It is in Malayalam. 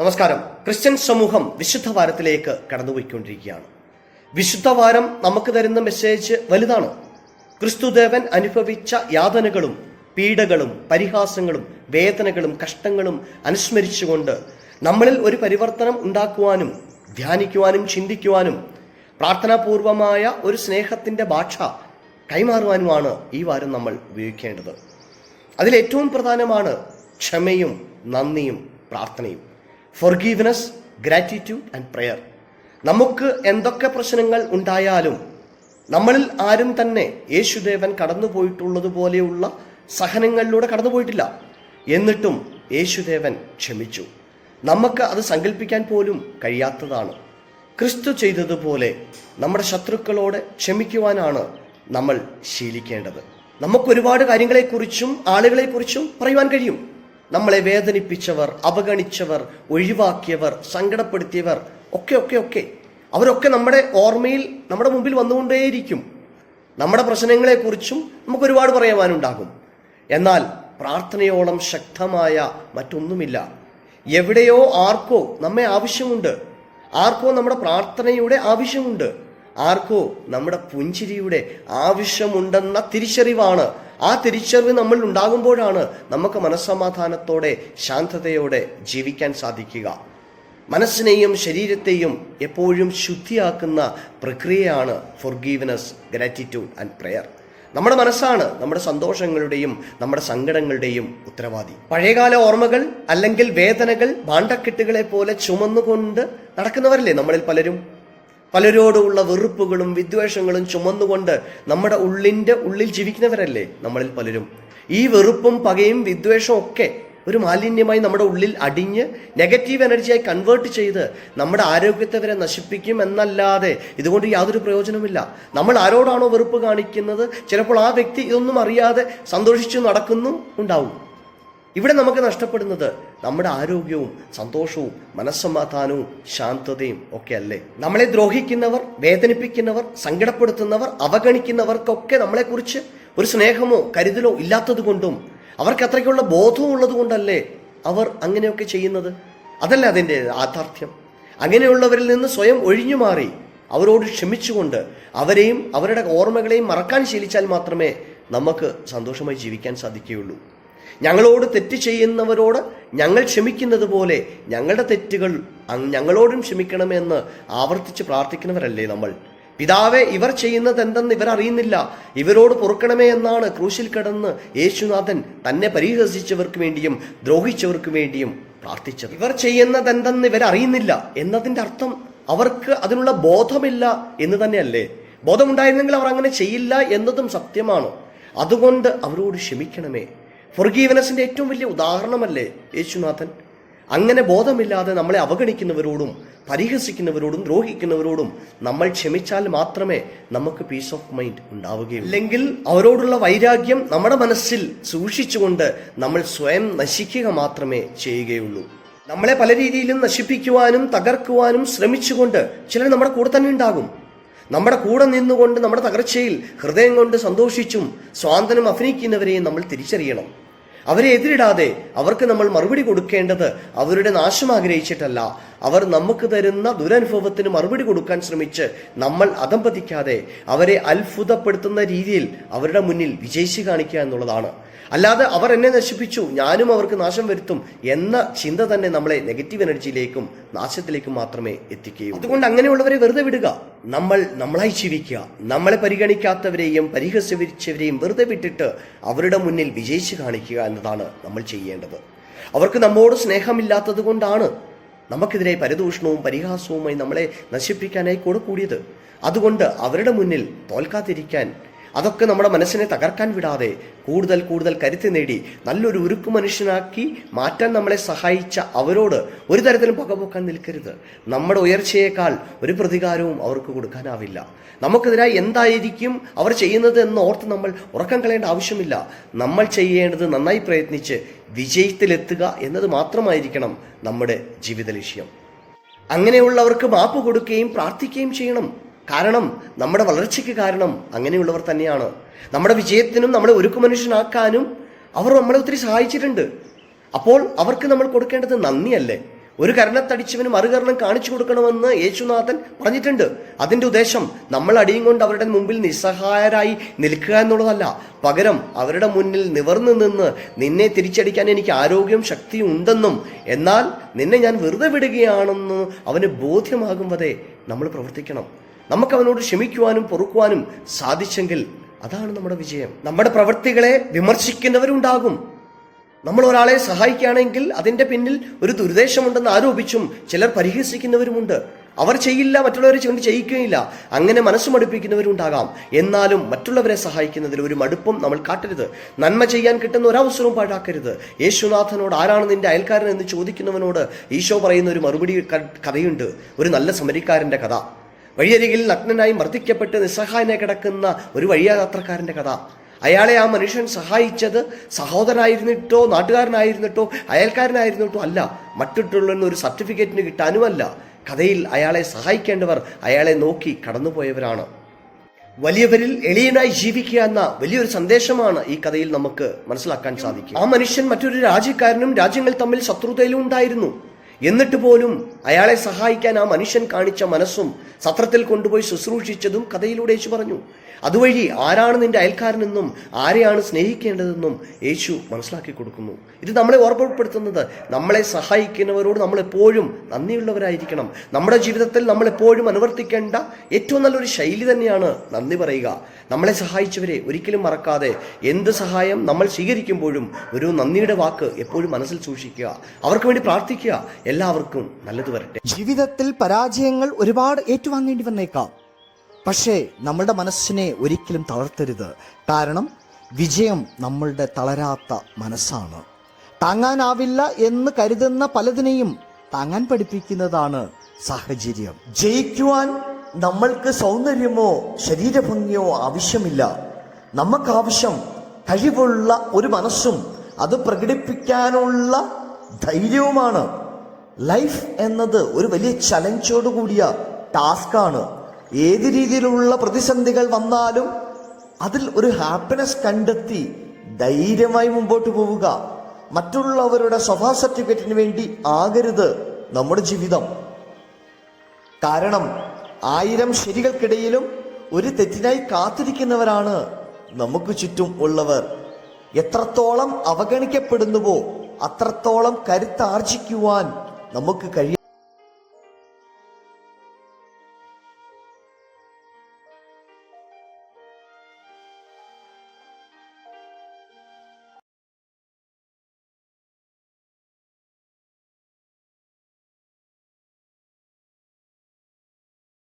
നമസ്കാരം. ക്രിസ്ത്യൻ സമൂഹം വിശുദ്ധ വാരത്തിലേക്ക് കടന്നുപോയിക്കൊണ്ടിരിക്കുകയാണ്. വിശുദ്ധ വാരം നമുക്ക് തരുന്ന മെസ്സേജ് വലുതാണ്. ക്രിസ്തുദേവൻ അനുഭവിച്ച യാതനകളും പീഡകളും പരിഹാസങ്ങളും വേദനകളും കഷ്ടങ്ങളും അനുസ്മരിച്ചുകൊണ്ട് നമ്മളിൽ ഒരു പരിവർത്തനം ഉണ്ടാക്കുവാനും ധ്യാനിക്കുവാനും ചിന്തിക്കുവാനും പ്രാർത്ഥനാപൂർവമായ ഒരു സ്നേഹത്തിന്റെ ഭാഷ കൈമാറുവാനുമാണ് ഈ വാരം നമ്മൾ ഉപയോഗിക്കേണ്ടത്. അതിലേറ്റവും പ്രധാനമാണ് ക്ഷമയും നന്ദിയും പ്രാർത്ഥനയും. ഫൊർഗീവ്നെസ് ഗ്രാറ്റിറ്റ്യൂഡ് ആൻഡ് പ്രെയർ നമുക്ക് എന്തൊക്കെ പ്രശ്നങ്ങൾ ഉണ്ടായാലും നമ്മളിൽ ആരും തന്നെ യേശുദേവൻ കടന്നുപോയിട്ടുള്ളതുപോലെയുള്ള സഹനങ്ങളിലൂടെ കടന്നുപോയിട്ടില്ല. എന്നിട്ടും യേശുദേവൻ ക്ഷമിച്ചു. നമുക്ക് അത് സങ്കല്പിക്കാൻ പോലും കഴിയാത്തതാണ്. ക്രിസ്തു ചെയ്തതുപോലെ നമ്മുടെ ശത്രുക്കളോട് ക്ഷമിക്കുവാനാണ് നമ്മൾ ശീലിക്കേണ്ടത്. നമുക്ക് ഒരുപാട് കാര്യങ്ങളെക്കുറിച്ചും ആളുകളെക്കുറിച്ചും പറയുവാൻ കഴിയും. നമ്മളെ വേദനിപ്പിച്ചവർ അവഗണിച്ചവർ ഒഴിവാക്കിയവർ സങ്കടപ്പെടുത്തിയവർ ഒക്കെ ഒക്കെ ഒക്കെ. അവരൊക്കെ നമ്മുടെ ഓർമ്മയിൽ നമ്മുടെ മുമ്പിൽ വന്നുകൊണ്ടേയിരിക്കും. നമ്മുടെ പ്രശ്നങ്ങളെക്കുറിച്ചും നമുക്ക് ഒരുപാട് പറയുവാനുണ്ടാകും എന്നാൽ പ്രാർത്ഥനയോളം ശക്തമായ മറ്റൊന്നുമില്ല. എവിടെയോ ആർക്കോ നമ്മെ ആവശ്യമുണ്ട്. ആർക്കോ നമ്മുടെ പ്രാർത്ഥനയുടെ ആവശ്യമുണ്ട്. ആർക്കോ നമ്മുടെ പുഞ്ചിരിയുടെ ആവശ്യമുണ്ടെന്ന തിരിച്ചറിവാണ് ആ തിരിച്ചറിവ് നമ്മൾ ഉണ്ടാകുമ്പോഴാണ് നമുക്ക് മനസ്സമാധാനത്തോടെ ശാന്തതയോടെ ജീവിക്കാൻ സാധിക്കുക. മനസ്സിനെയും ശരീരത്തെയും എപ്പോഴും ശുദ്ധിയാക്കുന്ന പ്രക്രിയയാണ് ഫൊർഗീവ്നെസ് ഗ്രാറ്റിറ്റ്യൂഡ് ആൻഡ് പ്രെയർ നമ്മുടെ മനസ്സാണ് നമ്മുടെ സന്തോഷങ്ങളുടെയും നമ്മുടെ സങ്കടങ്ങളുടെയും ഉത്തരവാദി. പഴയകാല ഓർമ്മകൾ അല്ലെങ്കിൽ വേദനകൾ ഭാണ്ഡക്കെട്ടുകളെ പോലെ ചുമന്നുകൊണ്ട് നടക്കുന്നവരല്ലേ നമ്മളിൽ പലരും? പലരോടുള്ള വെറുപ്പുകളും വിദ്വേഷങ്ങളും ചുമന്നുകൊണ്ട് നമ്മുടെ ഉള്ളിന്റെ ഉള്ളിൽ ജീവിക്കുന്നവരല്ലേ നമ്മളിൽ പലരും. ഈ വെറുപ്പും പകയും വിദ്വേഷവും ഒക്കെ ഒരു മാലിന്യമായി നമ്മുടെ ഉള്ളിൽ അടിഞ്ഞ് നെഗറ്റീവ് എനർജിയായി കൺവേർട്ട് ചെയ്ത് നമ്മുടെ ആരോഗ്യത്തെ വരെ നശിപ്പിക്കും എന്നല്ലാതെ ഇതുകൊണ്ട് യാതൊരു പ്രയോജനമില്ല നമ്മൾ ആരോടാണോ വെറുപ്പ് കാണിക്കുന്നത്? ചിലപ്പോൾ ആ വ്യക്തി ഇതൊന്നും അറിയാതെ സന്തോഷിച്ചു നടക്കുന്നു ഉണ്ടാവും. ഇവിടെ നമുക്ക് നഷ്ടപ്പെടുന്നത് നമ്മുടെ ആരോഗ്യവും സന്തോഷവും മനസ്സമാധാനവും ശാന്തതയും ഒക്കെ അല്ലേ? നമ്മളെ ദ്രോഹിക്കുന്നവർ വേദനിപ്പിക്കുന്നവർ സങ്കടപ്പെടുത്തുന്നവർ അവഗണിക്കുന്നവർക്കൊക്കെ നമ്മളെക്കുറിച്ച് ഒരു സ്നേഹമോ കരുതലോ ഇല്ലാത്തത് കൊണ്ടും അവർക്ക് അത്രയ്ക്കുള്ള ബോധവും ഉള്ളത് കൊണ്ടല്ലേ അവർ അങ്ങനെയൊക്കെ ചെയ്യുന്നത്? അതല്ല അതിന്റെ യാഥാർത്ഥ്യം. അങ്ങനെയുള്ളവരിൽ നിന്ന് സ്വയം ഒഴിഞ്ഞു മാറി അവരോട് ക്ഷമിച്ചുകൊണ്ട് അവരെയും അവരുടെ ഓർമ്മകളെയും മറക്കാൻ ശീലിച്ചാൽ മാത്രമേ നമുക്ക് സന്തോഷമായി ജീവിക്കാൻ സാധിക്കുകയുള്ളൂ. ഞങ്ങളോട് തെറ്റ് ചെയ്യുന്നവരോട് ഞങ്ങൾ ക്ഷമിക്കുന്നത് പോലെ ഞങ്ങളുടെ തെറ്റുകൾ ഞങ്ങളോടും ക്ഷമിക്കണമെന്ന് ആവർത്തിച്ച് പ്രാർത്ഥിക്കുന്നവരല്ലേ നമ്മൾ? പിതാവെ ഇവർ ചെയ്യുന്നത് എന്തെന്ന് ഇവർ അറിയുന്നില്ല. ഇവരോട് പൊറുക്കണമേ എന്നാണ് ക്രൂശിൽ കിടന്ന് യേശുനാഥൻ തന്നെ പരിഹസിച്ചവർക്ക് വേണ്ടിയും ദ്രോഹിച്ചവർക്ക് വേണ്ടിയും പ്രാർത്ഥിച്ചത്. ഇവർ ചെയ്യുന്നത് എന്തെന്ന് ഇവർ അറിയുന്നില്ല എന്നതിന്റെ അർത്ഥം അവർക്ക് അതിനുള്ള ബോധമില്ല എന്ന് തന്നെയല്ലേ? ബോധമുണ്ടായിരുന്നെങ്കിൽ അവർ അങ്ങനെ ചെയ്യില്ല എന്നതും സത്യമാണ്. അതുകൊണ്ട് അവരോട് ക്ഷമിക്കണമേ. ഫൊർഗീവനസിന്റെ ഏറ്റവും വലിയ ഉദാഹരണമല്ലേ യേശുനാഥൻ? അങ്ങനെ ബോധമില്ലാതെ നമ്മളെ അവഗണിക്കുന്നവരോടും പരിഹസിക്കുന്നവരോടും ദ്രോഹിക്കുന്നവരോടും നമ്മൾ ക്ഷമിച്ചാൽ മാത്രമേ നമുക്ക് പീസ് ഓഫ് മൈൻഡ് ഉണ്ടാവുകയുള്ളൂ. അല്ലെങ്കിൽ അവരോടുള്ള വൈരാഗ്യം നമ്മുടെ മനസ്സിൽ സൂക്ഷിച്ചുകൊണ്ട് നമ്മൾ സ്വയം നശിക്കുക മാത്രമേ ചെയ്യുകയുള്ളൂ. നമ്മളെ പല രീതിയിലും നശിപ്പിക്കുവാനും തകർക്കുവാനും ശ്രമിച്ചുകൊണ്ട് ചിലർ നമ്മുടെ കൂടെ തന്നെ ഉണ്ടാകും. നമ്മുടെ കൂടെ നിന്നുകൊണ്ട് നമ്മുടെ തകർച്ചയിൽ ഹൃദയം കൊണ്ട് സന്തോഷിച്ചും സ്വാതന്ത്ര്യം അഭിനയിക്കുന്നവരെയും നമ്മൾ തിരിച്ചറിയണം. അവരെ എതിരിടാതെ അവർക്ക് നമ്മൾ മറുപടി കൊടുക്കേണ്ടത് അവരുടെ നാശം ആഗ്രഹിച്ചിട്ടല്ല അവർ നമുക്ക് തരുന്ന ദുരനുഭവത്തിന് മറുപടി കൊടുക്കാൻ ശ്രമിച്ച് നമ്മൾ അധംപതിക്കാതെ അവരെ അത്ഭുതപ്പെടുത്തുന്ന രീതിയിൽ അവരുടെ മുന്നിൽ വിജയിച്ച് കാണിക്കുക എന്നുള്ളതാണ്. അല്ലാതെ അവർ എന്നെ നശിപ്പിച്ചു ഞാനും അവർക്ക് നാശം വരുത്തും എന്ന ചിന്ത തന്നെ നമ്മളെ നെഗറ്റീവ് എനർജിയിലേക്കും നാശത്തിലേക്കും മാത്രമേ എത്തിക്കുകയും അതുകൊണ്ട് അങ്ങനെയുള്ളവരെ വെറുതെ വിടുക. നമ്മൾ നമ്മളായി ജീവിക്കുക. നമ്മളെ പരിഗണിക്കാത്തവരെയും പരിഹസിച്ചവരെയും വെറുതെ വിട്ടിട്ട് അവരുടെ മുന്നിൽ വിജയിച്ച് കാണിക്കുക എന്നതാണ് നമ്മൾ ചെയ്യേണ്ടത്. അവർക്ക് നമ്മോട് സ്നേഹമില്ലാത്തത് കൊണ്ടാണ് നമുക്കെതിരെ പരദൂഷണവും പരിഹാസവുമായി നമ്മളെ നശിപ്പിക്കാനായി കൂടെ കൂടിയത്. അതുകൊണ്ട് അവരുടെ മുന്നിൽ തോൽക്കാതിരിക്കാൻ അതൊക്കെ നമ്മുടെ മനസ്സിനെ തകർക്കാൻ വിടാതെ കൂടുതൽ കൂടുതൽ കരുത്ത് നേടി നല്ലൊരു ഉരുക്കു മനുഷ്യനാക്കി മാറ്റാൻ നമ്മളെ സഹായിച്ച അവരോട് ഒരു തരത്തിലും പകപോക്കാൻ നിൽക്കരുത്. നമ്മുടെ ഉയർച്ചയേക്കാൾ ഒരു പ്രതികാരവും അവർക്ക് കൊടുക്കാനാവില്ല. നമുക്കെതിരായി എന്തായിരിക്കും അവർ ചെയ്യുന്നത് എന്ന് ഓർത്ത് നമ്മൾ ഉറക്കം കളയേണ്ട ആവശ്യമില്ല. നമ്മൾ ചെയ്യേണ്ടത് നന്നായി പ്രയത്നിച്ച് വിജയത്തിലെത്തുക എന്നത് മാത്രമായിരിക്കണം നമ്മുടെ ജീവിത ലക്ഷ്യം അങ്ങനെയുള്ളവർക്ക് മാപ്പ് കൊടുക്കുകയും പ്രാർത്ഥിക്കുകയും ചെയ്യണം. കാരണം നമ്മുടെ വളർച്ചയ്ക്ക് കാരണം അങ്ങനെയുള്ളവർ തന്നെയാണ്. നമ്മുടെ വിജയത്തിനും നമ്മളെ ഒരുക്കു മനുഷ്യനാക്കാനും അവർ നമ്മളെ ഒത്തിരി സഹായിച്ചിട്ടുണ്ട്. അപ്പോൾ അവർക്ക് നമ്മൾ കൊടുക്കേണ്ടത് നന്ദിയല്ലേ? ഒരു കരണത്തടിച്ചവന് മറുകരണം കാണിച്ചു കൊടുക്കണമെന്ന് യേശുനാഥൻ പറഞ്ഞിട്ടുണ്ട്. അതിന്റെ ഉദ്ദേശം നമ്മൾ അടിയും കൊണ്ട് അവരുടെ മുമ്പിൽ നിസ്സഹായരായി നിൽക്കുക എന്നുള്ളതല്ല. പകരം അവരുടെ മുന്നിൽ നിവർന്നു നിന്ന് നിന്നെ തിരിച്ചടിക്കാൻ എനിക്ക് ആരോഗ്യം ശക്തിയും ഉണ്ടെന്നും എന്നാൽ നിന്നെ ഞാൻ വെറുതെ വിടുകയാണെന്ന് അവന് ബോധ്യമാകും വരെ നമ്മൾ പ്രവർത്തിക്കണം. നമുക്ക് അവനോട് ക്ഷമിക്കുവാനും പൊറുക്കുവാനും സാധിച്ചെങ്കിൽ അതാണ് നമ്മുടെ വിജയം. നമ്മുടെ പ്രവൃത്തികളെ വിമർശിക്കുന്നവരുണ്ടാകും. നമ്മൾ ഒരാളെ സഹായിക്കുകയാണെങ്കിൽ അതിന്റെ പിന്നിൽ ഒരു ദുരുദ്ദേശമുണ്ടെന്ന് ആരോപിച്ചും ചിലർ പരിഹസിക്കുന്നവരുമുണ്ട്. അവർ ചെയ്യില്ല മറ്റുള്ളവരെ കൊണ്ട് ചെയ്യിക്കുകയില്ല. അങ്ങനെ മനസ്സ് മടുപ്പിക്കുന്നവരുണ്ടാകാം. എന്നാലും മറ്റുള്ളവരെ സഹായിക്കുന്നതിൽ ഒരു മടുപ്പും നമ്മൾ കാട്ടരുത്. നന്മ ചെയ്യാൻ കിട്ടുന്ന ഒരവസരവും പാഴാക്കരുത്. യേശുനാഥനോട് ആരാണ് നിന്റെ അയൽക്കാരൻ എന്ന് ചോദിക്കുന്നവനോട് ഈശോ പറയുന്ന ഒരു മറുപടി കഥയുണ്ട്. ഒരു നല്ല സമരിക്കാരന്റെ കഥ. വഴിയരികിൽ നഗ്നനായി മർദ്ദിക്കപ്പെട്ട് നിസ്സഹായനെ കിടക്കുന്ന ഒരു വഴിയാത്രക്കാരന്റെ കഥ. അയാളെ ആ മനുഷ്യൻ സഹായിച്ചത് സഹോദരനായിരുന്നിട്ടോ നാട്ടുകാരനായിരുന്നിട്ടോ അയൽക്കാരനായിരുന്നിട്ടോ അല്ല. മറ്റിട്ടുള്ള ഒരു സർട്ടിഫിക്കറ്റിന് കിട്ടാനുമല്ല. കഥയിൽ അയാളെ സഹായിക്കേണ്ടവർ അയാളെ നോക്കി കടന്നുപോയവരാണ്. വലിയവരിൽ എളിയനായി ജീവിക്കുക എന്ന വലിയൊരു സന്ദേശമാണ് ഈ കഥയിൽ നമുക്ക് മനസ്സിലാക്കാൻ സാധിക്കും ആ മനുഷ്യൻ മറ്റൊരു രാജ്യക്കാരനും രാജ്യങ്ങൾ തമ്മിൽ ശത്രുതയിലും ഉണ്ടായിരുന്നു. എന്നിട്ട് പോലും അയാളെ സഹായിക്കാൻ ആ മനുഷ്യൻ കാണിച്ച മനസ്സും സത്രത്തിൽ കൊണ്ടുപോയി ശുശ്രൂഷിച്ചതും കഥയിലൂടെ യേശു പറഞ്ഞു. അതുവഴി ആരാണ് നിന്റെ അയൽക്കാരനെന്നും ആരെയാണ് സ്നേഹിക്കേണ്ടതെന്നും യേശു മനസ്സിലാക്കി കൊടുക്കുന്നു. ഇത് നമ്മളെ ഓർമ്മപ്പെടുത്തുന്നത്. നമ്മളെ സഹായിക്കുന്നവരോട് നമ്മളെപ്പോഴും നന്ദിയുള്ളവരായിരിക്കണം. നമ്മുടെ ജീവിതത്തിൽ നമ്മളെപ്പോഴും അനുവർത്തിക്കേണ്ട ഏറ്റവും നല്ലൊരു ശൈലി തന്നെയാണ് നന്ദി പറയുക. നമ്മളെ സഹായിച്ചവരെ ഒരിക്കലും മറക്കാതെ എന്ത് സഹായം നമ്മൾ സ്വീകരിക്കുമ്പോഴും ഒരു നന്ദിയുടെ വാക്ക് എപ്പോഴും മനസ്സിൽ സൂക്ഷിക്കുക. അവർക്ക് വേണ്ടി പ്രാർത്ഥിക്കുക. എല്ലാവർക്കും നല്ലത് വരട്ടെ. ജീവിതത്തിൽ പരാജയങ്ങൾ ഒരുപാട് ഏറ്റുവാങ്ങേണ്ടി വന്നേക്കാം. പക്ഷേ നമ്മളുടെ മനസ്സിനെ ഒരിക്കലും തളർത്തരുത്. കാരണം വിജയം നമ്മളുടെ തളരാത്ത മനസ്സാണ്. താങ്ങാനാവില്ല എന്ന് കരുതുന്ന പലതിനെയും താങ്ങാൻ പഠിപ്പിക്കുന്നതാണ് സാഹചര്യം. ജയിക്കുവാൻ നമ്മൾക്ക് സൗന്ദര്യമോ ശരീരഭംഗിയോ ആവശ്യമില്ല. നമുക്കാവശ്യം കഴിവുള്ള ഒരു മനസ്സും അത് പ്രകടിപ്പിക്കാനുള്ള ധൈര്യവുമാണ്. ലൈഫ് എന്നത് ഒരു വലിയ ചലഞ്ചോട് കൂടിയ ടാസ്ക്കാണ് ഏത് രീതിയിലുള്ള പ്രതിസന്ധികൾ വന്നാലും അതിൽ ഒരു ഹാപ്പിനെസ് കണ്ടെത്തി ധൈര്യമായി മുമ്പോട്ട് പോവുക. മറ്റുള്ളവരുടെ സ്വഭാവ സർട്ടിഫിക്കറ്റിന് വേണ്ടി ആകരുത് നമ്മുടെ ജീവിതം. കാരണം ആയിരം ശരികൾക്കിടയിലും ഒരു തെറ്റിനായി കാത്തിരിക്കുന്നവരാണ് നമുക്ക് ചുറ്റും ഉള്ളവർ. എത്രത്തോളം അവഗണിക്കപ്പെടുന്നുവോ അത്രത്തോളം കരുത്താർജിക്കുവാൻ നമുക്ക് കഴിയും